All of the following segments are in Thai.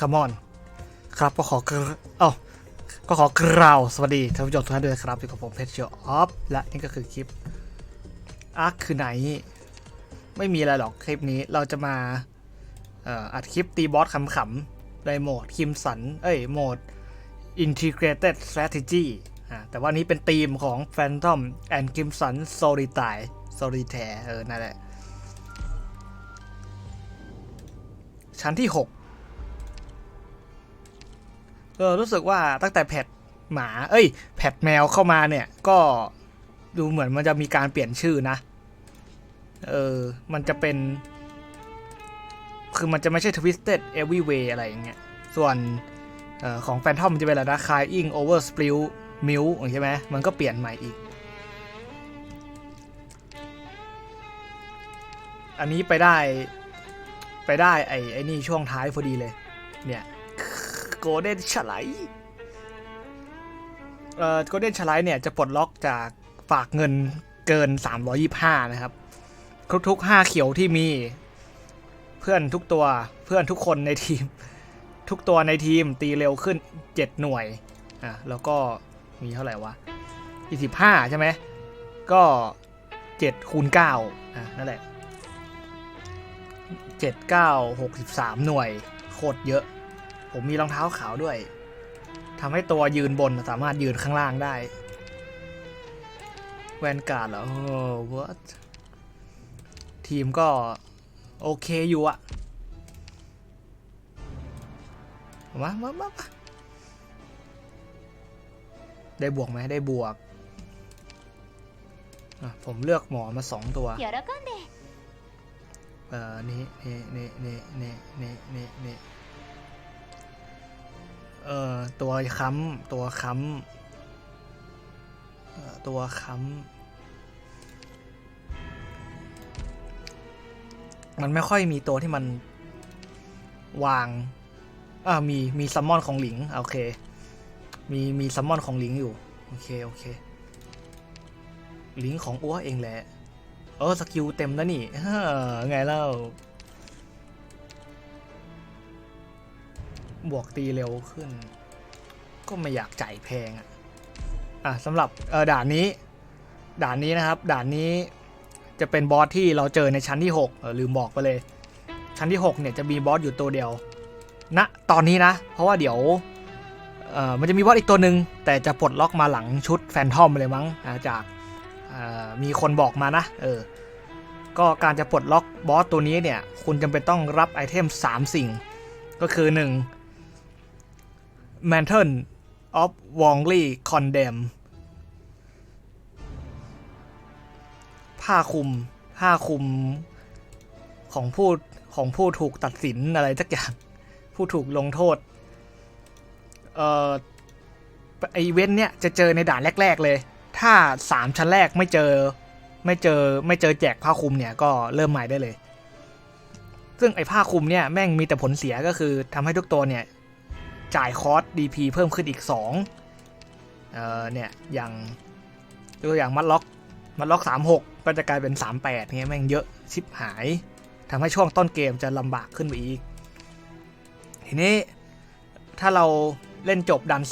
คัมอนครับก็ขอกรเอ้าก็ขอกราวสวัสดีท่านผู้ชมทุกท่านด้วยนะครับอยู่กับผมเพชรเชียวออฟและนี่ก็คือคลิปอาร์คคือไหน ไม่มีอะไรหรอกคลิปนี้เราจะมาอัดคลิปตีบอสขำๆในโหมดคิมสัน เอ้ยโหมด Integrated Strategy อ่าแต่ว่านี้เป็นธีมของ Phantom and Crimson Solitaire Solitaire เออ นั่นแหละ ชั้นที่ 6 เออรู้สึกว่าตั้งแต่แพทหมา เอ้ย แพทแมวเข้ามาเนี่ย ก็ดูเหมือนมันจะมีการเปลี่ยนชื่อนะ เออ มันจะเป็น คือมันจะไม่ใช่ Twisted Every Way อะไรอย่างเงี้ย ส่วนออของแฟนทอมมันจะเป็นอะไรนะ Crying Over Spill Milk ใช่ไหม มันก็เปลี่ยนใหม่อีก อันนี้ไปได้ ไปได้ไอ้ไอ้นี่ช่วงท้ายพอดีเลย เนี่ย โกลเด้นชไลเอ่อโกลเด้นชไลเนี่ยจะปลดล็อกจากฝากเงินเกิน 325 นะครับ ทุกๆ5เขียวที่มีเพื่อนทุกตัวเพื่อนทุกคนในทีม ทุกตัวในทีมตีเร็วขึ้น 7 หน่วยอะแล้วก็มีเท่าไหร่วะ25 ใช่ไหมก็7คูณ9อะนั่นแหละ 7 9 63 หน่วย โคตรเยอะ ผมมีรองเท้าขาวด้วยทำให้ตัวยืนบนสามารถยืนข้างล่างได้ แวนการ์ดเหรอโอ้ what ทีมก็ โอเคอยู่อะมามามาได้บวกไหมได้บวก ผมเลือกหมอมาสองตัว เอ่อ นี่นี่นี่นี่นี่นี่นี่ เอ่อตัวค้ำตัวค้ำตัวค้ำมันไม่ค่อยมีตัวที่มันวางอ่ามี มีซัมมอนของหลิง โอเค มี มีซัมมอนของหลิงอยู่ โอเค โอเค หลิงของอ้วเองแหละ เออ สกิลเต็มแล้วนี่ไงเล่า บวกตีเร็วขึ้น ก็ไม่อยากจ่ายแพงอะอะสำหรับเออด่านนี้ ด่านนี้นะครับ ด่านนี้จะเป็นบอสที่เราเจอในชั้นที่6เออลืมบอกไปเลย ชั้นที่6เนี่ยจะมีบอสอยู่ตัวเดียวณนะตอนนี้นะ เพราะว่าเดี๋ยวเออมันจะมีบอสอีกตัวหนึ่งแต่จะปลดล็อกมาหลังชุดแฟนทอมเลยมั้งจากมีคนบอกมานะเออก็การจะปลดล็อกบอสตัวนี้เนี่ย คุณจำเป็นต้องรับไอเทม 3 สิ่ง ก็คือ 1 Mantle of w o n g l y Condemn ผ้าคลุมผ้าคลุมของผู้ของผู้ถูกตัดสินอะไรสักอย่าง ผู้ถูกลงโทษ เอ่อไอเว้นเนี่ยจะเจอในด่านแรก ๆเลย ถ้าสามชั้นแรกไม่เจอไม่เจอไม่เจอแจกผ้าคลุมเนี่ยก็เริ่มใหม่ได้เลย ซึ่งไอผ้าคลุมเนี่ยแม่งมีแต่ผลเสียก็คือทำให้ทุกตัวเนี่ย จ่ายคอส DP เพิ่มขึ้นอีก 2 เอ่อเนี่ยอย่างตัวอย่างมัดล็อกมัดล็อก 36 ก็จะกลายเป็น 38เงี้ยแม่งเยอะชิบหายทำให้ช่วงต้นเกมจะลำบากขึ้นไปอีก ทีนี้ถ้าเราเล่นจบดัน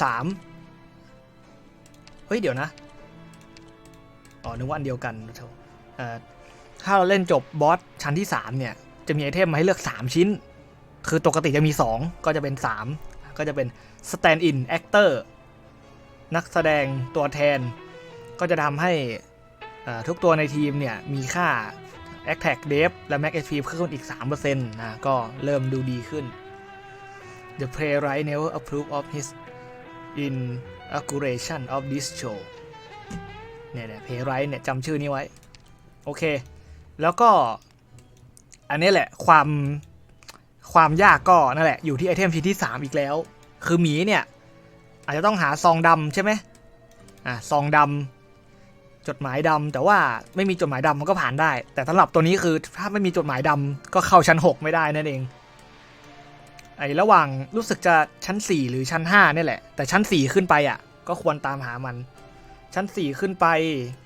3เฮ้ยเดี๋ยวนะอ๋อนึกว่าอันเดียวกันถเอ่อถ้าเราเล่นจบบอสชั้นที่ 3 เนี่ย จะมีไอเทมมาให้เลือก 3 ชิ้น คือปกติจะมี 2 ก็จะเป็น 3 ก็จะเป็น stand in actor นักแสดงตัวแทน ก็จะทำให้ทุกตัวในทีมเนี่ย มีค่า attack def และ max HP เพิ่มอีก 3%นะก็เริ่มดูดีขึ้น The playwright never approved of his inauguration of this show เนี่ยเนี่ยเพย์ไรเนี่ยจำชื่อนี้ไว้ โอเค แล้วก็ อันนี้แหละความ ความยากก็นั่นแหละอยู่ที่ไอเทมชิ้นที่ 3 อีกแล้ว คือหมีเนี่ย อาจจะต้องหาซองดำใช่ไหมอะซองดำจดหมายดำแต่ว่าไม่มีจดหมายดำมันก็ผ่านได้ แต่สำหรับตัวนี้คือถ้าไม่มีจดหมายดำก็เข้าชั้น 6 ไม่ได้นั่นเองไอระหว่างรู้สึกจะชั้น 4 หรือชั้น5เนี่ยแหละ แต่ชั้น 4 ขึ้นไปอะ ก็ควรตามหามัน ชั้น 4 ขึ้นไป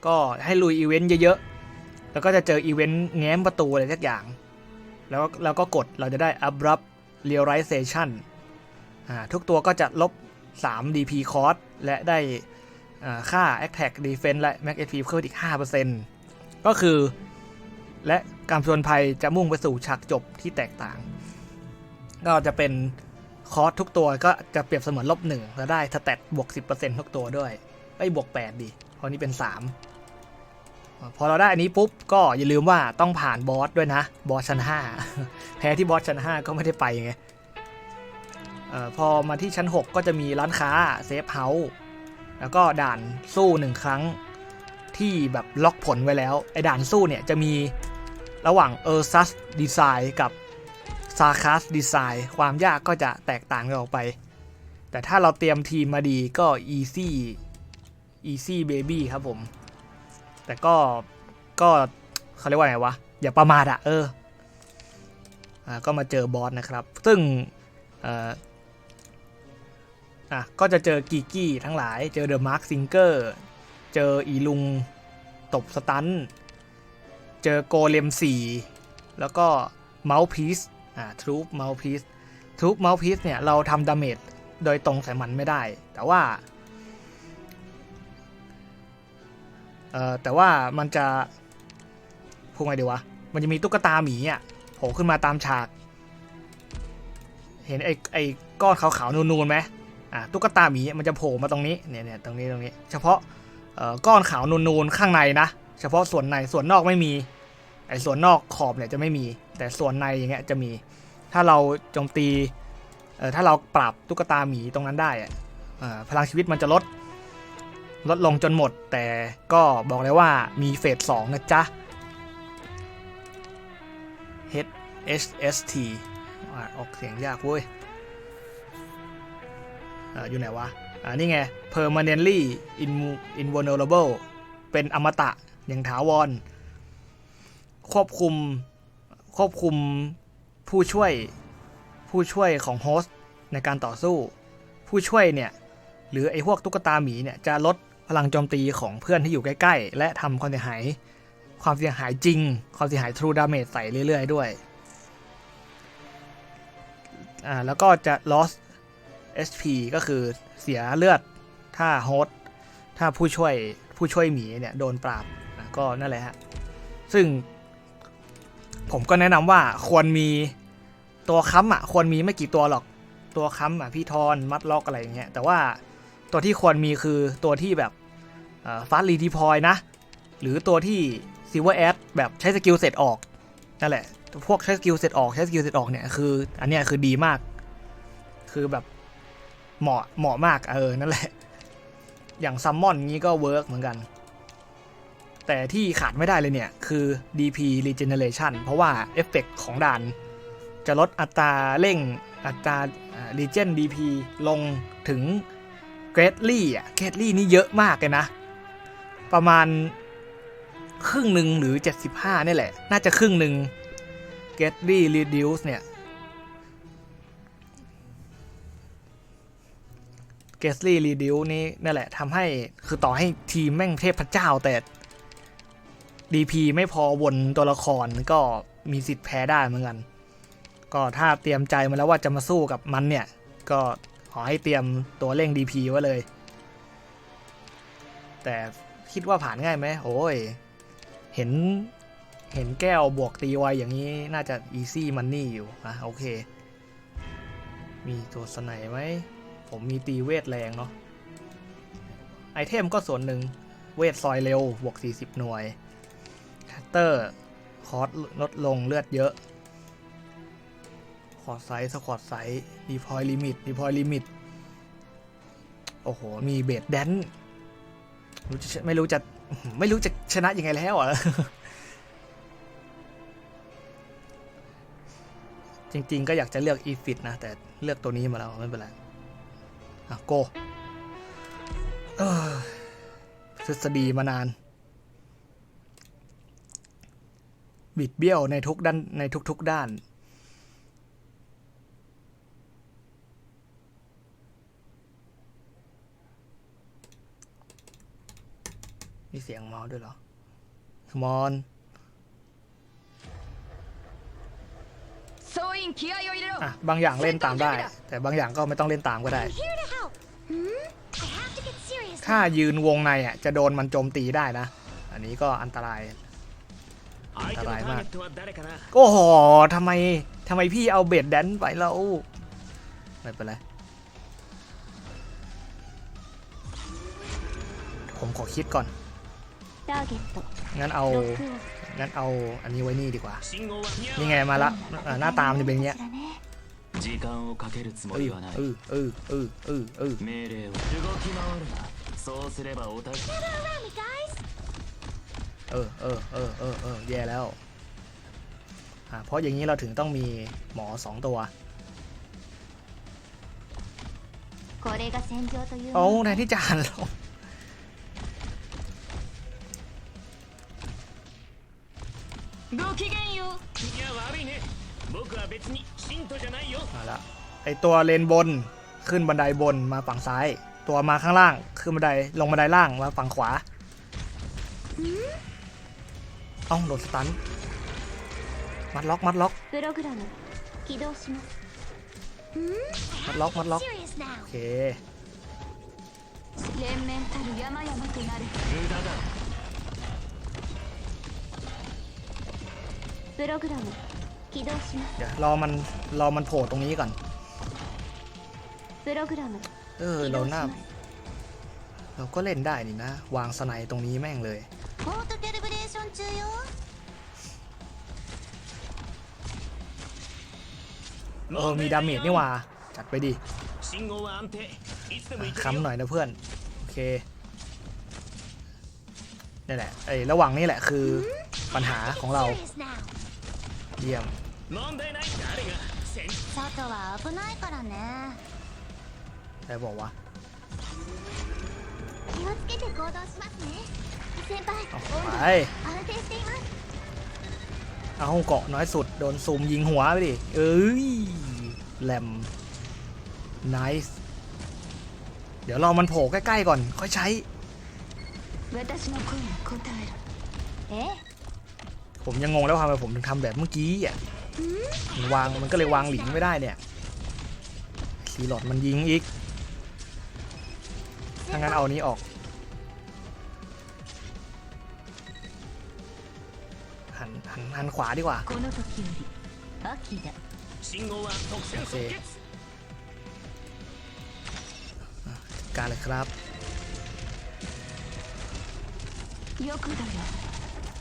ก็ให้ลุยอีเวนต์เยอะๆแล้วก็จะเจออีเวนต์แง้มประตูอะไรสักอย่าง แล้วแล้วก็กดเราจะได้ abrupt realization ทุกตัวก็จะลบ 3 DP cost และได้อ่าค่า attack defense และ max HP เพิ่มอีก 5%ก็คือ และการผจญภัยจะมุ่งไปสู่ฉากจบที่แตกต่าง ก็จะเป็นคอร์สทุกตัวก็จะเปรียบเสมือนลบหนึ่งแล้วได้สแตทบวก 10%ทุกตัวด้วยไอ้บวก 8ดิเพราะนี่เป็น 3 พอเราได้อันนี้ปุ๊บก็อย่าลืมว่าต้องผ่านบอสด้วยนะ บอสชั้น 5 แพ้ที่บอสชั้น 5 ก็ไม่ได้ไปไงเออพอมาที่ชั้น 6 ก็จะมีร้านค้าเซฟเฮาส์แล้วก็ด่านสู้หนึ่งครั้งที่แบบล็อกผลไว้แล้ว ไอ้ด่านสู้เนี่ยจะมีระหว่างเออร์ซัสดีไซน์กับซาคัสดีไซน์ความยากก็จะแตกต่างกันออกไป แต่ถ้าเราเตรียมทีมมาดีก็ easy easy baby ครับผม แต่ก็ก็เขาเรียกว่าไงวะ อย่าประมาทอะเอออ่าก็มาเจอบอสนะครับ ซึ่งเอ่ออะก็จะเจอกีกี้ทั้งหลาย เจอเดอะมาร์คซิงเกอร์เจออีลุงตบสตันเจอโกเลมสี่แล้วก็เมาส์พีซอ่าทรูปเมาส์พีซทรูปเมาส์พีซเนี่ย เราทำดาเมจโดยตรงใส่มันไม่ได้ แต่ว่า เอ่อแต่ว่ามันจะพูดไงดีวะ มันจะมีตุ๊กตาหมีอะโผล่ขึ้นมาตามฉาก เห็นไอ้ไอ้ก้อนขาวๆนูนๆไหมอะตุ๊กตาหมีมันจะโผล่มาตรงนี้เนี่ยเนี่ยตรงนี้ตรงนี้ เฉพาะเอ่อก้อนขาวนูนๆข้างในนะเฉพาะส่วนในส่วนนอกไม่มีไอ้ส่วนนอกขอบเนี่ยจะไม่มี แต่ส่วนในอย่างเงี้ยจะมี ถ้าเราโจมตีเอ่อถ้าเราปรับตุ๊กตาหมีตรงนั้นได้อะเอ่อพลังชีวิตมันจะลด ลดลงจนหมด แต่ก็บอกเลยว่ามีเฟสสองนะจ๊ะ H S S T ออกเสียงยากเว้ยอ่าอยู่ไหนวะอ่านี่ไง permanently in- invulnerable เป็นอมตะอย่างถาวร ควบคุม ควบคุมผู้ช่วย ผู้ช่วยของโฮสต์ในการต่อสู้ ผู้ช่วยเนี่ย หรือไอ้พวกตุ๊กตาหมีเนี่ย จะลด ลังโจมตีของเพื่อนที่อยู่ใกล้ ๆ และทำความเสียหาย ความเสียหายจริง ความเสียหาย True Damage ใส่เรื่อย ๆ ด้วย อ่า แล้วก็จะ loss HP ก็คือเสียเลือดถ้าโฮสถ้าผู้ช่วยผู้ช่วยหมีเนี่ยโดนปราบก็นั่นแหละฮะ ซึ่งผมก็แนะนำว่าควรมีตัวค้ำอะควรมีไม่กี่ตัวหรอกตัวค้ำอะพี่ทอนมัดล็อกอะไรอย่างเงี้ยแต่ว่าตัวที่ควรมีคือตัวที่แบบ ฟาสต์รีดีพอยนะ หรือตัวที่ซิลเวอร์แอดแบบใช้สกิลเสร็จออก นั่นแหละ พวกใช้สกิลเสร็จออกใช้สกิลเสร็จออกเนี่ยคืออันเนี้ยคือดีมาก คือแบบเหมาะเหมาะมากเออนั่นแหละ อย่างซัมมอนงี้ก็เวิร์กเหมือนกัน แต่ที่ขาดไม่ได้เลยเนี่ย คือ DP Regeneration เพราะว่าเอฟเฟกของด่าน จะลดอัตราเร่งอัตราดีเจน DP ลงถึงเกรดลี่อะเกรดลี่นี่เยอะมากเลยนะ ประมาณครึ่งหนึ่งหรือ 75นี่แหละ น่าจะครึ่งหนึ่งเกรดลี่รีดิวส์เนี่ยเกสลี่รีดิวนี่นั่นแหละทำให้คือต่อให้ทีมแม่งเทพพระเจ้าแต่ DP ไม่พอวนตัวละครก็มีสิทธิ์แพ้ได้เหมือนกัน ก็ถ้าเตรียมใจมาแล้วว่าจะมาสู้กับมันเนี่ย ก็ขอให้เตรียมตัวเร่ง DP ไว้เลย แต่ คิดว่าผ่านง่ายไหมโอ้ย เห็น เห็นแก้วบวกตีไวอย่างนี้น่าจะ easy money อยู่นะโอเค มีตัวสไนไหม ผมมีตีเวทแรงเนาะ ไอเทมก็ส่วนหนึ่ง เวทซอยเร็ว บวก 40 หน่วยแคตเตอร์ คอสลดลงเลือดเยอะคอร์ดไซส์สควอตไซส์ดีพอยลิมิตดีพอยลิมิต โอ้โห มีเบสแดน ไม่รู้จะไม่รู้จะชนะยังไงแล้วอะจริง ๆ ก็อยากจะเลือกอีฟิตนะ แต่เลือกตัวนี้มาแล้วไม่เป็นไร อะ โก้ทฤษฎีมานาน บิดเบี้ยวในทุกด้านในทุก ๆ ด้าน มีเสียงมอส์ด้วยเหรอขมอนอะบางอย่างเล่นตามได้ แต่บางอย่างก็ไม่ต้องเล่นตามก็ได้ถ้ายืนวงในอะจะโดนมันโจมตีได้นะ อันนี้ก็อันตราย อันตรายมากก็ห่หทำไมทำไมพี่เอาเบดแดนไปแล้วไม่เป็นไร ผมขอคิดก่อน ターゲット。 งั้นเอา ロックオフ。 งั้นเอาอันนี้ไว้นี่ดีกว่า 信号は นี่ไงมาละอ่ะหน้าตามนจะเป็นอย่างเงี้ย こちらね時間をかけるつも เออ りはない เออเออเออเออเออ 命令を動き回るなそうすればお互い Around me, guys. เออเออเออเออเออแย่แล้วอ่ะเพราะอย่างนี้เราถึงต้องมีหมอสองตัว これが戦場という โอ้ もの แทนที่จะหันลง ごきげんよういや悪いね僕は別に信徒じゃないよ มาละไอตัวเลนบนขึ้นบันไดบนมาฝั่งซ้าย ตัวมาข้างล่างขึ้นบันไดลงบันไดล่างมาฝั่งขวาเอ้าโดนสตันมัดล็อกมัดล็อก プログラム起動します มัดล็อกมัดล็อก Serious now. โอเค 連綿たる山々となる無駄だ プログラム起動します เดี๋ยวรอมันรอมันโผล่ตรงนี้ก่อน プログラム เออ 起 เรา 動し หน้า ます เราก็เล่นได้นี่นะ วางสไนตรงนี้แม่งเลย ポートキャリブレーション中よ เออมีดาเมจนี่หว่า จัดไปดิ 信号は安定いつでも行ける ค้ำห よ น่อยนะเพื่อน โอเคนี่แหละไอ้ระหว่างนี้แหละคือปัญหาของเรา Serious now. เยี่ยม 問題ない誰が先外は危ないからね แต่บอกว่า 気をつけて行動しますね先輩 เอา 温 ไป 度安定しています เอาเกาะน้อยสุด โดนซูมยิงหัวไปดิ เอ้ยแหลม nice เดี๋ยวรอมันโผล่ใกล้ๆก่อน ค่อยใช้ 私の声に応えるえ ผมยังงงแล้วทำไมผมถึงทำแบบเมื่อกี้อ่ะมันวางมันก็เลยวางหลิงไม่ได้เนี่ยคีย์หลอดมันยิงอีก ถ้างั้นเอาอันนี้ออก หันหันหันขวาดีกว่า この時より秋だ信号は特戦即決 การเลยครับ よくだよ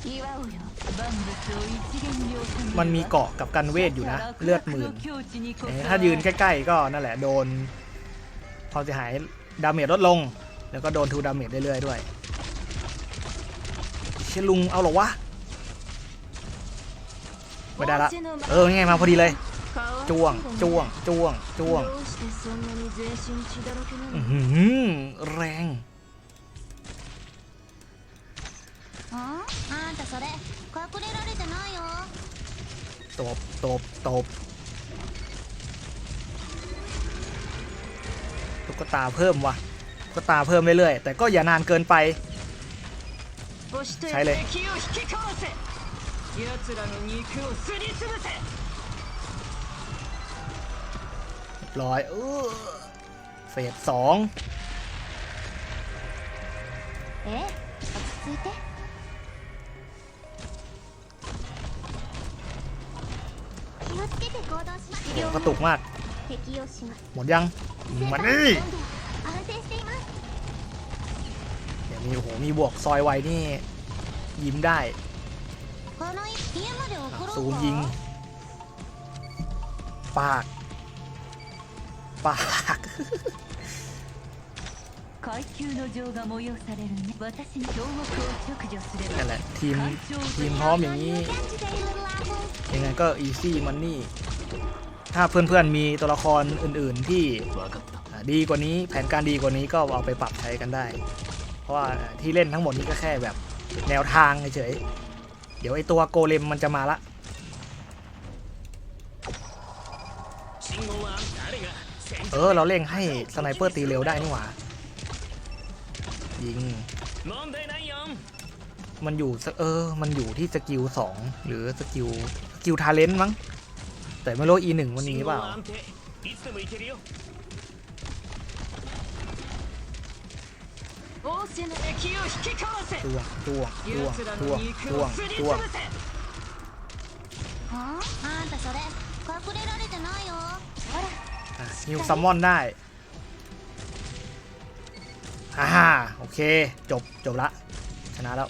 祝おうよ มันมีเกาะกับกันเวทอยู่นะ เลือดหมื่นถ้ายืนใกล้ๆก็นั่นแหละโดนความเสียหายดาเมจลดลง แล้วก็โดนทูดาเมจเรื่อยๆด้วยเชลุงเอาหรอวะไม่ได้ละเออไงมาพอดีเลย จ้วงจ้วงจ้วงจ้วงแรง んあんたそれ隠れられてないよ ตบ ตบ ตบ ตุ๊กตาเพิ่มว่ะตุ๊กตาเพิ่มเรื่อยๆ แต่ก็อย่านานเกินไป 押しとใช้เลย 敵を引きかわせ奴らの肉をすりつぶせ ร้อยเออเฟสสอง え落ち ระตุกมาก หมดยังมันนี่เดี๋ยวมีโอ้โหมีบวกซอยไวนี่ ยิ้มได้สูงยิง ปาก ปากนั่นแหละทีมทีมพร้อมอย่างนี้ยังไงก็อีซี่มันนี่ ถ้าเพื่อนๆมีตัวละครอื่นๆที่ดีกว่านี้แผนการดีกว่านี้ก็เอาไปปรับใช้กันได้ เพราะว่าที่เล่นทั้งหมดนี้ก็แค่แบบแนวทางเฉยๆเดี๋ยวไอตัวโกเลมมันจะมาละเออเราเล่งให้สไนเปอร์ตีเร็วได้นี่หว่ายิงมันอยู่เออ มันอยู่ที่สกิลสองหรือสกิลสกิลทาเลนต์มั้ง แต่ไม่รู้ E1 วันนี้เปล่าตัวตัวตัวตัวตัวตัวฮิวซัมมอนได้ฮ่าโอเค จบ จบละ ชนะแล้ว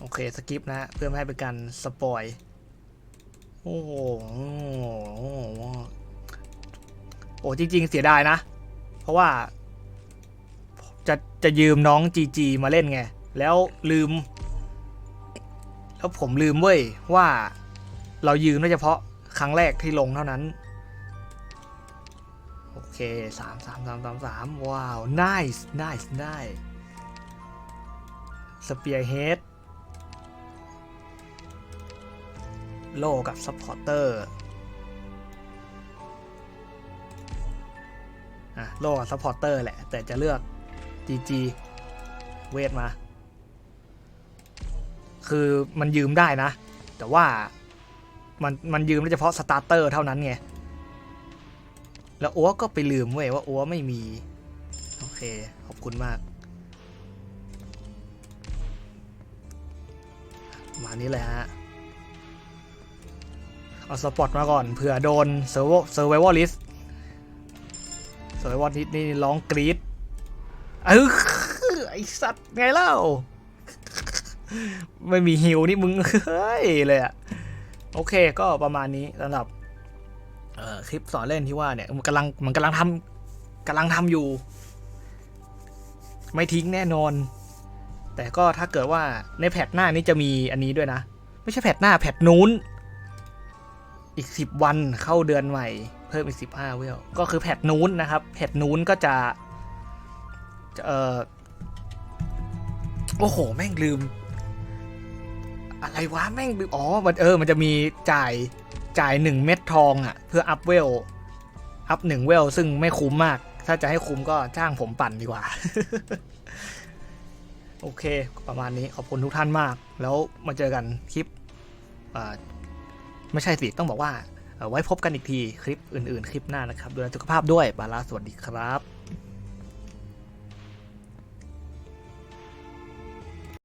โอเคสกิปนะเพื่อไม่ให้เป็นการสปอยโอ้โหโอ้จริง ๆ เสียดายนะ เพราะว่าจะจะยืมน้องจีจีมาเล่นไง แล้วลืม แล้วผมลืมเว้ยว่าเรายืมได้เฉพาะครั้งแรกที่ลงเท่านั้น โอเคสามสามสามสามสามว้าว nice nice ได้สเปียร์เฮด โลกับซัพพอร์เตอร์อะโลกับซัพพอร์เตอร์แหละ แต่จะเลือก GG เวทมา คือมันยืมได้นะ แต่ว่ามันมันยืมได้เฉพาะสตาร์เตอร์เท่านั้นไง แล้วอัวก็ไปลืมเว้ยว่าอัวไม่มี โอเค ขอบคุณมากมานี้เลยฮะ เอาสปอตมาก่อนเผื่อโดนเซอร์เซอร์ไววอลิสเซอร์ไววอลิสนี่ร้องกรี๊ดเออไอสัตว์ไงเล่า ไม่มีฮิวนี่มึงเฮ้ยเลยอะโอเคก็ประมาณนี้สำหรับคลิปสอนเล่นที่ว่าเนี่ยมันกำลังมันกำลังทำกำลังทำอยู่ ไม่ทิ้งแน่นอน แต่ก็ถ้าเกิดว่าในแพทหน้านี้จะมีอันนี้ด้วยนะ ไม่ใช่แพทหน้าแพทนู้น อีก 10 วันเข้าเดือนใหม่ เพิ่มอีก 15เวลก็คือแพทนู้นนะครับแพทนู้นก็จะจะเออโอ้โห แม่งลืม อะไรวะแม่งลืมอ๋อมันเออ มันจะมีจ่ายจ่ายหนึ่งเม็ดทองอะ่ะ เพื่ออัพเวลอัพหนึ่งเวลซึ่งไม่คุ้มมาก ถ้าจะให้คุ้มก็จ้างผมปั่นดีกว่า โอเค ประมาณนี้ขอบคุณทุกท่านมาก แล้วมาเจอกันคลิปอ่า ไม่ใช่สิ ต้องบอกว่าไว้พบกันอีกทีคลิปอื่นๆ คลิปหน้านะครับ ดูแลสุขภาพด้วยบาลาสวัสดีครับ